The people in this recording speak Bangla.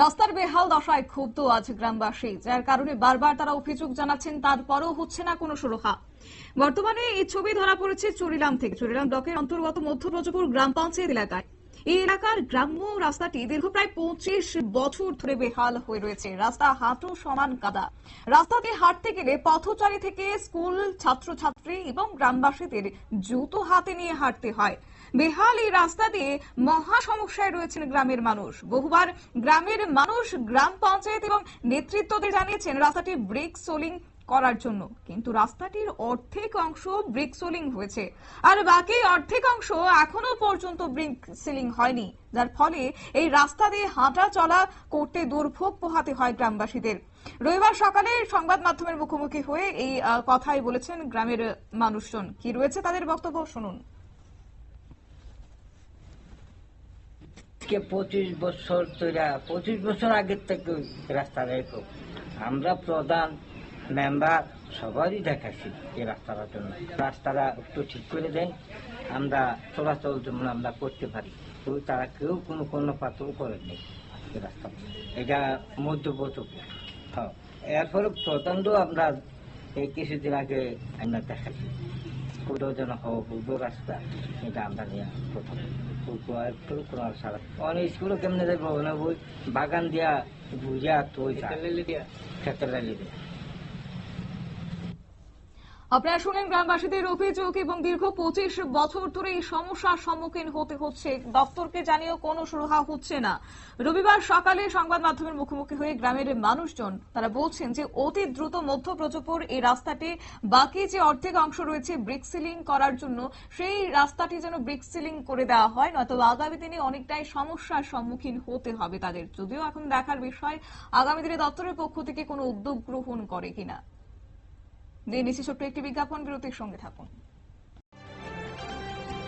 রাস্তার বেহাল দশায় ক্ষুব্ধ আজ গ্রামবাসী, যার কারণে বারবার তারা অভিযোগ জানাচ্ছেন তারপরও হচ্ছে না কোনো সুরক্ষা। বর্তমানে এই ছবি ধরা পড়েছে চুরিলাম থেকে। চুরিলাম ব্লকের অন্তর্গত মধ্য রজপুর গ্রাম পঞ্চায়েত এলাকায়। এই এলাকার গ্রাম্য রাস্তাটি দীর্ঘ প্রায় পঁচিশ বছর ধরে বেহাল হয়ে রয়েছে। রাস্তা হাঁটু সমান কাদা। রাস্তাতে হাঁটতে গেলে পথচারী থেকে স্কুল ছাত্রছাত্রী এবং গ্রামবাসীদের জুতো হাতে নিয়ে হাঁটতে হয়। বেহাল এই রাস্তা দিয়ে মহা সমস্যায় রয়েছেন গ্রামের মানুষ। বহুবার গ্রামের মানুষ গ্রাম পঞ্চায়েত এবং নেতৃত্বদের জানিয়েছেন, রাস্তাটি ব্রেক, সোলিং করার জন্য। কিন্তু রাস্তাটির অর্ধেক অংশ ব্রিক সোলিং হয়েছে। আর বাকি অর্ধেক অংশ এখনও পর্যন্ত ব্রিক সিলিং হয়নি, যার ফলে এই রাস্তা দিয়ে হাঁটা চলা করতে দুর্ভোগ পোহাতে হয় গ্রামবাসীদের। রবিবার সকালে সংবাদ মাধ্যমের মুখোমুখি হয়ে এই কথাই বলেছেন গ্রামের মানুষজন। কি রয়েছে তাদের বক্তব্য শুনুন। আজকে পঁচিশ বছর তৈরা পঁচিশ বছর আগের থেকে রাস্তাটা এরকম আমরা প্রধান মেম্বার সবারই দেখাচ্ছি এই রাস্তাটার জন্য। রাস্তাটা একটু ঠিক করে দেন আমরা চলাচল যেমন আমরা করতে পারি তো তারা কেউ কোনো কোনো পাত্র করেননি এই রাস্তা। এটা মধ্যপ্রচুর হ্যাঁ এরপরে প্রধানও আমরা এই কিছুদিন আগে আমরা দেখাচ্ছি কোথাও যেন হওয়া পূর্ব রাস্তা এটা আমরা নিয়ে প্রথম। সারা। অনেক স্কুলে কেমনে যাব? না ওই বাগান দিয়া বুঝা তো ক্ষেত্রে লালি দিয়া আপনারা শুনেন গ্রামবাসীদের অভিযোগ এবং দীর্ঘ পঁচিশ বছর ধরে এই সমস্যার সম্মুখীন হতে হচ্ছে। দপ্তরকে জানিয়েও কোনো সুরাহা হচ্ছে না। রবিবার সকালে সংবাদ মাধ্যমের মুখোমুখি হয়ে গ্রামের মানুষজন তারা বলছেন যে অতি দ্রুত মধ্য প্রজপুর এই রাস্তাটি, বাকি যে অর্ধেক অংশ রয়েছে ব্রিক সিলিং করার জন্য, সেই রাস্তাটি যেন ব্রিক সিলিং করে দেওয়া হয়, নয়তো আগামী দিনে অনেকটাই সমস্যার সম্মুখীন হতে হবে তাদের। যদিও এখন দেখার বিষয়, আগামী দিনে দপ্তরের পক্ষ থেকে কোনো উদ্যোগ গ্রহণ করে কিনা। দিয়ে ইসি ছোট্ট একটি বিজ্ঞাপন বিরতির সঙ্গে থাকুন।